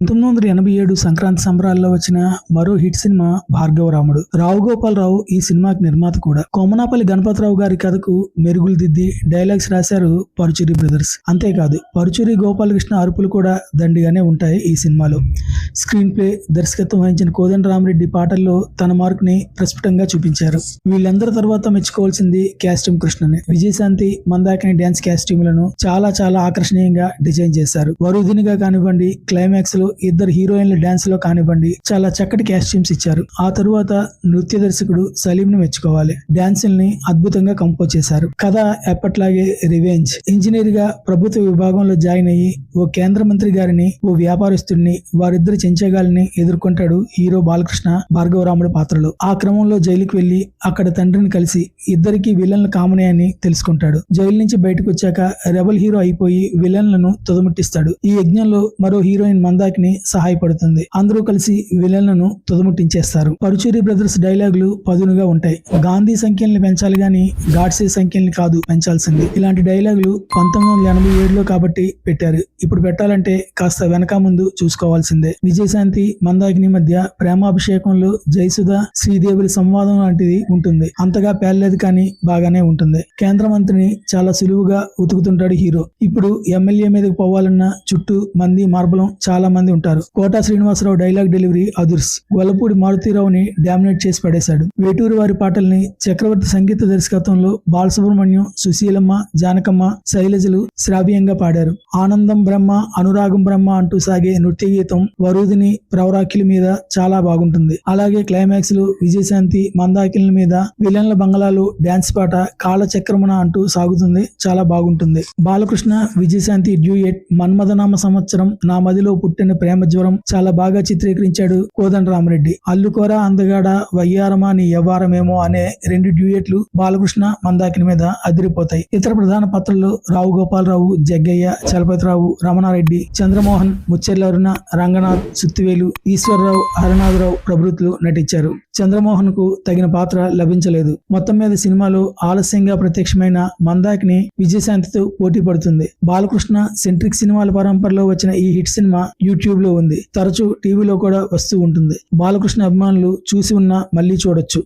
పంతొమ్మిది వందల ఎనభై ఏడు సంక్రాంతి సంబరాల్లో వచ్చిన మరో హిట్ సినిమా భార్గవరాముడు. రావు గోపాలరావు ఈ సినిమాకి నిర్మాత కూడా. కొమ్మనాపల్లి గణపతిరావు గారి కథకు మెరుగులు దిద్ది డైలాగ్స్ రాశారు పరుచూరి బ్రదర్స్. అంతేకాదు పరుచూరి గోపాలకృష్ణ అరుపులు కూడా దండిగానే ఉంటాయి ఈ సినిమాలో. స్క్రీన్ ప్లే దర్శకత్వం వహించిన కోదండ రామరెడ్డి పాటల్లో తన మార్కుని ప్రస్ఫుటంగా చూపించారు. వీళ్ళందరి తర్వాత మెచ్చుకోవాల్సింది క్యాస్ట్యూమ్ కృష్ణని. విజయశాంతి మందాకిని డ్యాన్స్ క్యాస్ట్యూమ్లను చాలా చాలా ఆకర్షణీయంగా డిజైన్ చేశారు. వరుదినిగా కానివ్వండి క్లైమాక్స్లో ఇద్దరు హీరోయిన్ల డాన్స్లో కానివ్వండి చాలా చక్కటి కాస్ట్యూమ్స్ ఇచ్చారు. ఆ తరువాత నృత్య దర్శకుడు సలీం ను మెచ్చుకోవాలి డాన్సుల్ని అద్భుతంగా కంపోజ్ చేశారు. కథ ఎప్పట్లాగే రివెంజ్ ఇంజనీర్గా ప్రభుత్వ విభాగంలో జాయిన్ అయ్యి ఓ కేంద్ర మంత్రి గారిని ఓ వ్యాపారస్తుడిని వారిద్దరు చెంచగాల్ని ఎదుర్కొంటాడు హీరో బాలకృష్ణ భార్గవరాముడి పాత్రలో. ఆ క్రమంలో జైలుకి వెళ్ళి అక్కడ తండ్రిని కలిసి ఇద్దరికి విలన్లు కామనే అని తెలుసుకుంటాడు. జైలు నుంచి బయటకు వచ్చాక రెబల్ హీరో అయిపోయి విలన్లను తుదముట్టిస్తాడు. ఈ యజ్ఞంలో మరో హీరోయిన్ మందాకి మందాకిని సహాయపడుతుంది. అందరూ కలిసి విలన్లను తుదముట్టించేస్తారు. పరుచూరి బ్రదర్స్ డైలాగులు పదునుగా ఉంటాయి. గాంధీ సంఖ్యల్ని పెంచాలి గాని గాడ్సే సంఖ్యల్ని కాదు పెంచాల్సింది. ఇలాంటి డైలాగులు పంతొమ్మిది వందల ఎనభై ఏడులో కాబట్టి పెట్టారు. ఇప్పుడు పెట్టాలంటే కాస్త వెనక ముందు చూసుకోవాల్సిందే. విజయశాంతి మందాకిని మధ్య ప్రేమాభిషేకంలో జయసుధ శ్రీదేవుల సంవాదం లాంటిది ఉంటుంది. అంతగా పేర్లేదు కానీ బాగానే ఉంటుంది. కేంద్ర మంత్రిని చాలా సులువుగా ఉతుకుతుంటాడు హీరో. ఇప్పుడు ఎమ్మెల్యే మీదకి పోవాలన్న చుట్టూ మంది మార్బలం చాలా మంది ఉంటారు. కోటా శ్రీనివాసరావు డైలాగ్ డెలివరీ అదుర్స్. గొల్లపూడి మారుతీరావుని డామినేట్ చేసి పడేశాడు. వేటూరు వారి పాటల్ని చక్రవర్తి సంగీత దర్శకత్వంలో బాలసుబ్రహ్మణ్యం సుశీలమ్మ జానకమ్మ శైలజలు శ్రావ్యంగా పాడారు. ఆనందం బ్రహ్మ అనురాగం బ్రహ్మ అంటూ సాగే నృత్య గీతం వరుదిని ప్రవరాకిల మీద చాలా బాగుంటుంది. అలాగే క్లైమాక్స్లు విజయశాంతి మందాకిల మీద విలన్ల బంగళాలు డాన్స్ పాట కాలచక్రమణ అంటూ సాగుతుంది. చాలా బాగుంటుంది. బాలకృష్ణ విజయశాంతి డ్యూయట్ మన్మథనామ సంవత్సరం నా మదిలో పుట్టిన ప్రేమ జ్వరం చాలా బాగా చిత్రీకరించాడు కోదండ రామరెడ్డి. అల్లుకోర అందగాడ వయ్యారమా నీ ఎవ్వారమేమో అనే రెండు డ్యూయట్లు బాలకృష్ణ మందాకిని మీద అదిరిపోతాయి. ఇతర ప్రధాన పాత్రల్లో రావు గోపాలరావు జగ్గయ్య చలపతిరావు రమణారెడ్డి చంద్రమోహన్ ముచ్చెర్ల అరుణ రంగనాథ్ సుత్తివేలు ఈశ్వరరావు హరనాథరావు ప్రభుత్వలు నటించారు. చంద్రమోహన్కు తగిన పాత్ర లభించలేదు. మొత్తం మీద సినిమాలో ఆలస్యంగా ప్రత్యక్షమైన మందాకిని విజయశాంతితో పోటీ పడుతుంది. బాలకృష్ణ సెంట్రిక్ సినిమాల పరంపరలో వచ్చిన ఈ హిట్ సినిమా యూట్యూబ్లో ఉంది. తరచూ టీవీలో కూడా వస్తూ ఉంటుంది. బాలకృష్ణ అభిమానులు చూసి ఉన్నా మళ్ళీ చూడొచ్చు.